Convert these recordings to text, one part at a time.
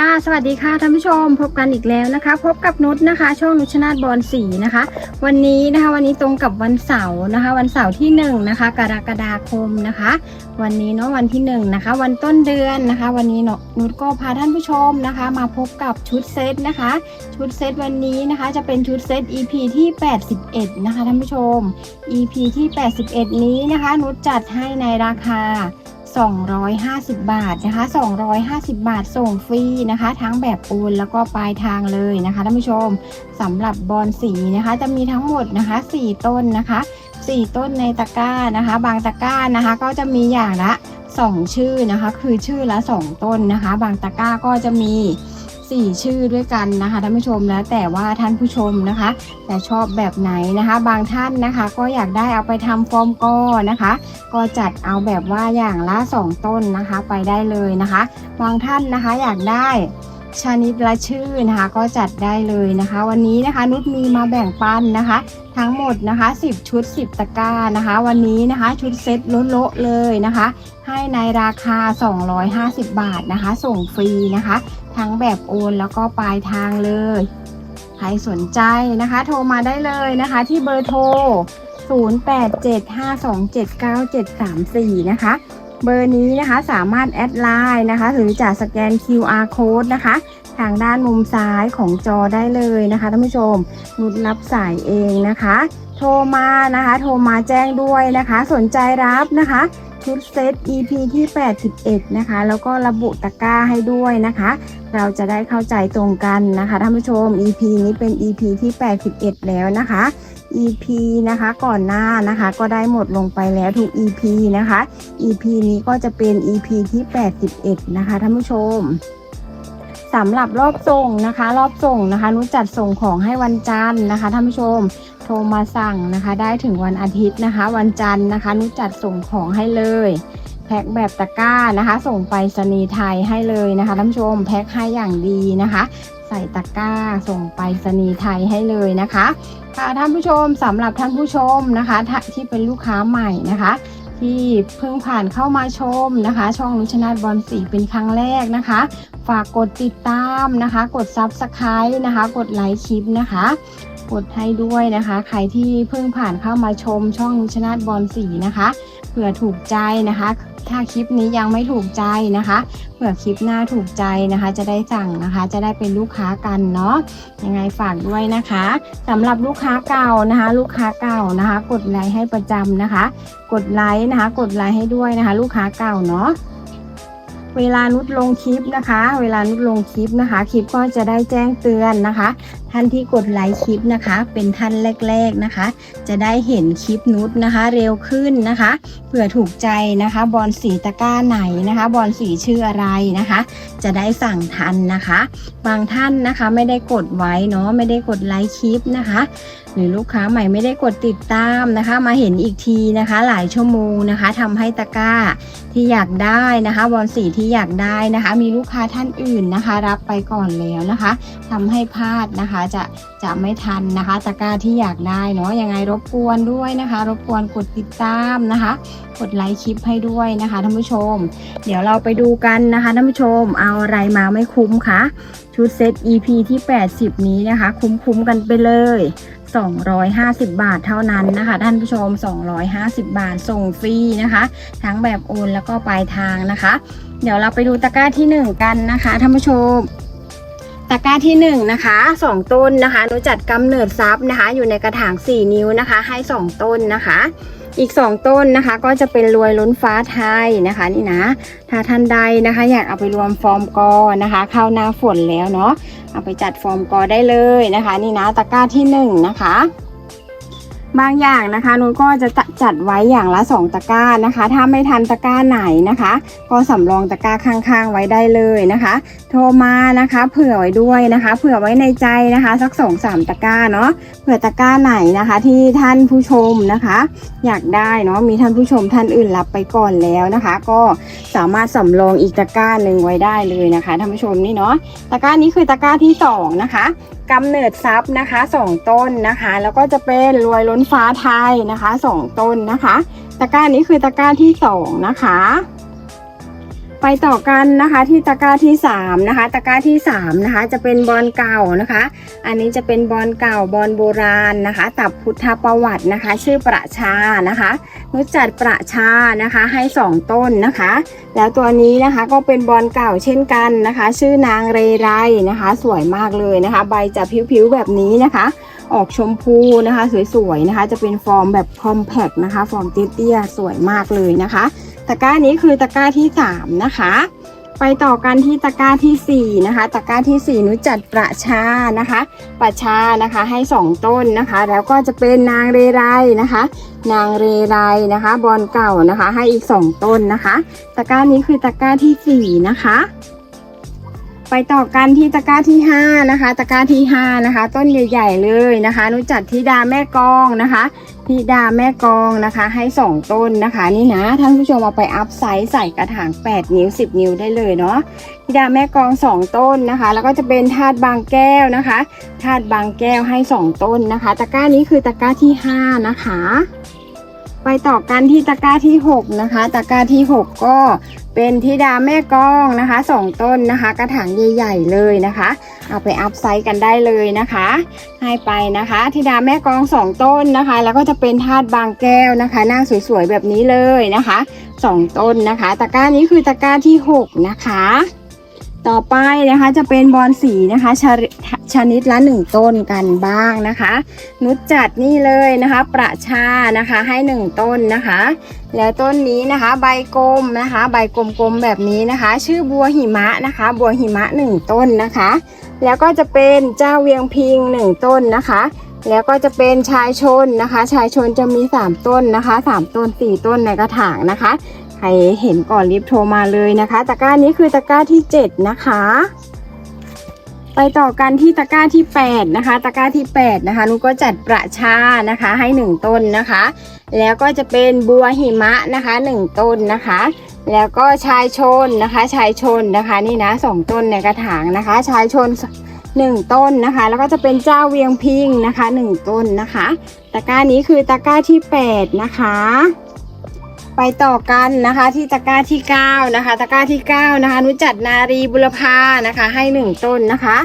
ค่ะสวัสดีค่ะท่านผู้ชมพบกันอีกแล้วนะคะ พบกับนุชนะคะ ช่องนุชนาธบอลสีนะคะ วันนี้นะคะวันนี้ตรงกับวันเสาร์นะคะ วันเสาร์ที่1นงนะคะกรกฎาคมนะคะ วันนี้เนาะวันที่1นงนะคะ วันต้นเดือนนะคะ วันนี้เนาะนุชก็พาท่านผู้ชมนะคะ มาพบกับชุดเซตนะคะ ชุดเซตวันนี้นะคะจะเป็นชุดเซต EP ที่ 81 นะคะท่านผู้ชม EP ที่ 81 นี้นะคะ นุชจัดให้ในราคา 250 บาทนะคะ 250 บาทส่งฟรีนะคะ ทั้งแบบโอนแล้วก็ปลายทางเลยนะคะท่านผู้ชมสำหรับบอลสีนะคะ จะมีทั้งหมดนะคะ 4 ต้นนะคะ 4 ต้นในตะกร้านะคะ บางตะกร้านะคะ ก็จะมีอย่างละ 2 ชื่อนะคะ คือชื่อละ 2 ต้นนะคะ บางตะกร้าก็จะมี 4 ชื่อด้วยกันนะคะท่านผู้ชมแล้วแต่ว่าท่านผู้ชมนะคะแต่ชอบแบบไหนนะคะ บางท่านนะคะ ก็อยากได้เอาไปทำฟอร์มกอนะคะ ก็จัดเอาแบบว่าอย่างละ 2 ต้นนะคะไปได้เลยนะคะ บางท่านนะคะอยากได้ชนิดละชื่อนะคะก็จัดได้เลยนะคะ วันนี้นะคะนุชมีมาแบ่งปันนะคะ ทั้งหมดนะคะ 10 ชุด 10 ตะกร้านะคะ วันนี้นะคะชุดเซ็ตโละๆเลยนะคะ ให้ในราคา 250 บาทนะคะ ส่งฟรีนะคะ ทั้งแบบโอนแล้วก็ปลายทางเลย ใครสนใจนะคะ โทรมาได้เลยนะคะที่เบอร์โทร 0875279734 นะคะ เบอร์นี้นะคะสามารถแอดไลน์นะคะ หรือจะสแกน QR code นะคะ ทางด้านมุมซ้ายของจอได้เลยนะคะท่านผู้ชมนุดรับสายเองนะคะ โทรมานะคะ โทรมาแจ้งด้วยนะคะ สนใจรับนะคะ ชุดเซต EP ที่ 81 นะคะ แล้วก็ระบุตะกร้าให้ด้วยนะคะ เราจะได้เข้าใจตรงกันนะคะท่านผู้ชม EP นี้เป็น EP ที่ 81 แล้วนะคะ EP นะคะก่อนหน้านะคะก็ได้หมดลงไปแล้วทุก EP นะคะ EP นี้ก็จะเป็น EP ที่ 81 นะคะท่านผู้ชมสำหรับรอบส่งนะคะ รอบส่งนะคะนุจัดส่งของให้วันจันทร์นะคะท่านผู้ชม โทรมาสั่งนะคะ ได้ถึงวันอาทิตย์นะคะ วันจันทร์นะคะ นุจัดส่งของให้เลย แพ็คแบบตะกร้านะคะ ส่งไปสนีไทยให้เลยนะคะท่านผู้ชมแพ็คให้อย่างดีนะคะ ใส่ตะกร้าส่งไปสนีไทยให้เลยนะคะค่ะท่านผู้ชมสำหรับท่านผู้ชมนะคะที่เป็นลูกค้าใหม่นะคะที่เพิ่งผ่านเข้ามาชมนะคะ ช่องนุชนาบอลสีเป็นครั้งแรกนะคะ ฝากกดติดตามนะคะ กด Subscribe นะคะ กดไลค์คลิปนะคะ กดให้ด้วยนะคะ ใครที่เพิ่งผ่านเข้ามาชมช่องชนาธบอลสีนะคะเผื่อถูกใจนะคะ ถ้าคลิปนี้ยังไม่ถูกใจนะคะเผื่อคลิปหน้าถูกใจนะคะ จะได้สั่งนะคะ จะได้เป็นลูกค้ากันเนาะยังไงฝากด้วยนะคะสำหรับลูกค้าเก่านะคะ ลูกค้าเก่านะคะ กดไลค์ให้ประจำนะคะ กดไลค์นะคะ กดไลค์ให้ด้วยนะคะ ลูกค้าเก่าเนาะเวลานุชลงคลิปนะคะ เวลานุชลงคลิปนะคะ คลิปก็จะได้แจ้งเตือนนะคะท่านที่กดไลค์คลิปนะคะ เป็นท่านแรก ๆนะคะ จะได้เห็นคลิปนุชนะคะ เร็วขึ้นนะคะเผื่อถูกใจนะคะ บอลสีตะก้าไหนนะคะ บอลสีชื่ออะไรนะคะ จะได้สั่งทันนะคะ บางท่านนะคะไม่ได้กดไว้เนาะไม่ได้กดไลค์คลิปนะคะ หรือลูกค้าใหม่ไม่ได้กดติดตามนะคะ มาเห็นอีกทีนะคะ หลายชั่วโมงนะคะทำให้ตะก้าที่อยากได้นะคะ บอลสีที่อยากได้นะคะ มีลูกค้าท่านอื่นนะคะ รับไปก่อนแล้วนะคะทำให้พลาดนะคะจะจะไม่ทันนะคะตะกร้าที่อยากได้เนาะยังไงรบกวนด้วยนะคะ รบกวนกดติดตามนะคะ กดไลค์คลิปให้ด้วยนะคะท่านผู้ชม เดี๋ยวเราไปดูกันนะคะท่านผู้ชมเอาอะไรมาไม่คุ้มคะชุดเซต EP ที่ 80 นี้นะคะ คุ้มๆกันไปเลย 250 บาทเท่านั้นนะคะ ท่านผู้ชม 250 บาทส่งฟรีนะคะ ทั้งแบบโอนแล้วก็ปลายทางนะคะ เดี๋ยวเราไปดูตะกร้าที่ 1 กันนะคะท่านผู้ชม ตะกร้าที่1นะคะ2 ต้นนะคะหนูจัดกำเนิดซับนะคะ อยู่ในกระถาง 4 นิ้วนะคะ ให้ 2 ต้นนะคะ อีก 2 ต้นนะคะ ก็จะเป็นรวยล้นฟ้าไทยนะคะนี่นะถ้าท่านใดนะคะ อยากเอาไปรวมฟอร์มกอนะคะเข้าหน้าฝนแล้วเนาะเอาไปจัดฟอร์มกอได้เลยนะคะ นี่นะตะกร้าที่ 1 นะคะ บางอย่างนะคะนุ้นก็จะจัดไว้อย่างละ 2 ตะกร้านะคะ ถ้าไม่ทันตะกร้าไหนนะคะ ก็สำรองตะกร้าข้างๆไว้ได้เลยนะคะ โทรมานะคะเผื่อไว้ด้วยนะคะ เผื่อไว้ในใจนะคะ สักสองสามตะกร้าเนาะเผื่อตะกร้าไหนนะคะ ที่ท่านผู้ชมนะคะ อยากได้เนาะมีท่านผู้ชมท่านอื่นรับไปก่อนแล้วนะคะ ก็สามารถสำรองอีกตะกร้าหนึ่งไว้ได้เลยนะคะท่านผู้ชมนี่เนาะตะกร้านี้คือตะกร้าที่สองนะคะกำเนิดทรัพย์นะคะสองต้นนะคะ แล้วก็จะเป็นรวยล้นฟ้าไทยนะคะสองต้นนะคะ ตะกร้านี้คือตะกร้าที่สองนะคะ ไปต่อกันนะคะที่ตะกร้าที่3นะคะ ตะกร้าที่3นะคะ จะเป็นบอลเก่านะคะ อันนี้จะเป็นบอลเก่าบอลโบราณนะคะ ตับพุทธประวัตินะคะ ชื่อประชานะคะนุชจัดประชานะคะให้2ต้นนะคะ แล้วตัวนี้นะคะก็เป็นบอลเก่าเช่นกันนะคะ ชื่อนางเรไรนะคะ สวยมากเลยนะคะ ใบจะผิวๆแบบนี้นะคะ ออกชมพูนะคะ สวยๆนะคะ จะเป็นฟอร์มแบบคอมแพคนะคะ ฟอร์มเตี้ยๆสวยมากเลยนะคะ ตะกร้านี้คือตะกร้าที่ 3 นะคะ ไปต่อกันที่ตะกร้าทีสี่4 นะคะ ตะกร้าทีสี่ 4นุจัดประชานะคะ ประชานะคะให้ 2 ต้นนะคะ แล้วก็จะเป็นนางเรไรนะคะ นางเรไรนะคะ บอลเก่านะคะ ให้อีก 2 ต้นนะคะ ตะกร้านี้คือตะกร้าที่ 4 นะคะ ไปต่อกันที่ตะกร้าที่ 5 นะคะ ตะกร้าที่ 5 นะคะ ต้นใหญ่ๆเลยนะคะนุจัดธิดาแม่กองนะคะธิดาแม่กองนะคะ ให้ 2 ต้นนะคะ นี่นะท่านผู้ชมเอาไปอัพไซส์ใส่กระถาง 8 นิ้ว 10 นิ้วได้เลยเนาะธิดาแม่กอง 2 ต้นนะคะ แล้วก็จะเป็นธาตุบางแก้วนะคะธาตุบางแก้วให้ 2 ต้นนะคะ ตะกร้านี้คือตะกร้าที่ 5 นะคะ ไปต่อกันที่ตะกร้าที่6นะคะตะกร้าที่ 6 ก็เป็นธิดาแม่กองนะคะสองต้นนะคะ กระถางใหญ่ๆเลยนะคะ เอาไปอัพไซส์กันได้เลยนะคะ ให้ไปนะคะธิดาแม่กองสองต้นนะคะ แล้วก็จะเป็นธาตุบางแก้วนะคะหน้าสวยๆแบบนี้เลยนะคะสองต้นนะคะ ตะกร้านี้คือตะกร้าที่ 6 นะคะ ต่อไปนะคะจะเป็นบอลสีนะคะชนิดชนิดละหนึ่งต้นกันบ้างนะคะ นุชจัดนี่เลยนะคะ ประชานะคะให้หนึ่งต้นนะคะ แล้วต้นนี้นะคะใบกลมนะคะ ใบกลมๆแบบนี้นะคะ ชื่อบัวหิมะนะคะ บัวหิมะหนึ่งต้นนะคะ แล้วก็จะเป็นเจ้าเวียงพิงหนึ่งต้นนะคะแล้วก็จะเป็นชายชนนะคะ ชายชนจะมี 3 ต้นนะคะ 3 ต้น 4 ต้นในกระถางนะคะ ใครเห็นก่อนรีบโทรมาเลยนะคะตะกร้านี้คือตะกร้าที่ 7 นะคะ ไปต่อกันที่ตะกร้าที่ 8 นะคะ ตะกร้าที่ 8 นะคะนุก็จัดประชานะคะให้ 1 ต้นนะคะ แล้วก็จะเป็นบัวหิมะนะคะ 1 ต้นนะคะ แล้วก็ชายชนนะคะ ชายชนนะคะนี่นะสองต้นในกระถางนะคะ ชายชน1ต้นนะคะ แล้วก็จะเป็นเจ้าเวียงพิงนะคะ1ต้นนะคะ ตะกร้านี้คือตะกร้าที่8นะคะ ไปต่อกันนะคะที่ตะกร้าที่ 9 นะคะ ตะกร้าที่ 9 นะคะ นุจัดนารีบุรพานะคะ ให้ 1 ต้นนะคะ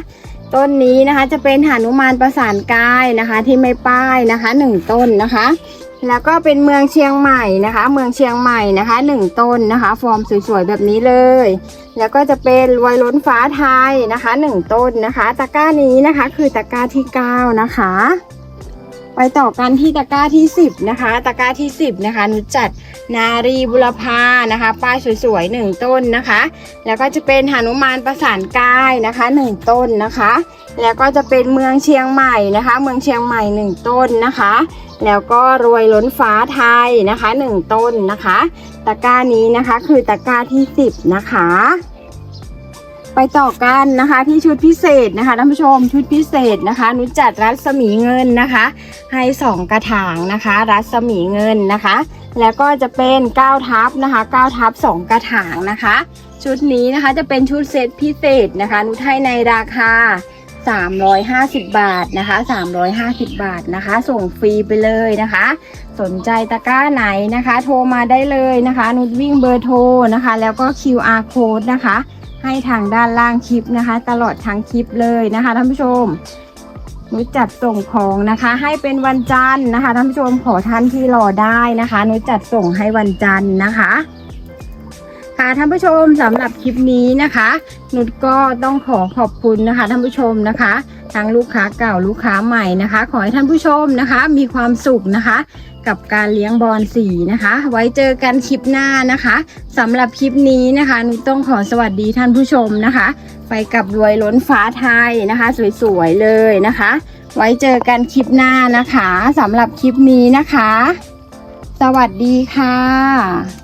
ต้นนี้นะคะจะเป็นหานุมานประสานกายนะคะ ที่ไม่ป้ายนะคะ 1 ต้นนะคะ แล้วก็เป็นเมืองเชียงใหม่นะคะ เมืองเชียงใหม่นะคะ 1 ต้นนะคะ ฟอร์มสวยๆแบบนี้เลย แล้วก็จะเป็นรวยล้นฟ้าไทยนะคะ 1 ต้นนะคะ ตะกร้านี้นะคะ คือตะกร้าที่ 9 นะคะ ไปต่อกันที่ตะกร้าที่ 10 นะคะ ตะกร้าที่ 10 นะคะนุจัดนารีบุรพานะคะ ป้ายสวยๆ 1 ต้นนะคะ แล้วก็จะเป็นหนุมานประสานกายนะคะ 1 ต้นนะคะ แล้วก็จะเป็นเมืองเชียงใหม่นะคะ เมืองเชียงใหม่ 1 ต้นนะคะ แล้วก็รวยล้นฟ้าไทยนะคะ 1 ต้นนะคะ ตะกร้านี้นะคะคือตะกร้าที่ 10 นะคะ ไปต่อกันนะคะที่ชุดพิเศษนะคะท่านผู้ชมชุดพิเศษนะคะ นุจัดรัศมีเงินนะคะ ให้2กระถางนะคะ รัศมีเงินนะคะ แล้วก็จะเป็น9ทับนะคะ9ทับ2กระถางนะคะ ชุดนี้นะคะจะเป็นชุดเซตพิเศษนะคะ นุชให้ในราคา 350 บาทนะคะ 350 บาทนะคะ ส่งฟรีไปเลยนะคะ สนใจตะกร้าไหนนะคะ โทรมาได้เลยนะคะ นุชวิ่งเบอร์โทรนะคะ แล้วก็ QR code นะคะ ให้ทางด้านล่างคลิปนะคะ ตลอดทั้งคลิปเลยนะคะท่านผู้ชมนุชจัดส่งของนะคะ ให้เป็นวันจันทร์นะคะท่านผู้ชมขอท่านที่รอได้นะคะนุชจัดส่งให้วันจันทร์นะคะ ค่ะท่านผู้ชมสำหรับคลิปนี้นะคะ นุชก็ต้องขอขอบคุณนะคะท่านผู้ชมนะคะทั้งลูกค้าเก่าลูกค้าใหม่นะคะ ขอให้ท่านผู้ชมนะคะ มีความสุขนะคะ กับการเลี้ยงบอลสีนะคะ ไว้เจอกันคลิปหน้านะคะสำหรับคลิปนี้นะคะ นุชต้องขอสวัสดีท่านผู้ชมนะคะ ไปกับรวยล้นฟ้าไทยนะคะ สวยๆเลยนะคะ ไว้เจอกันคลิปหน้านะคะสำหรับคลิปนี้นะคะ สวัสดีค่ะ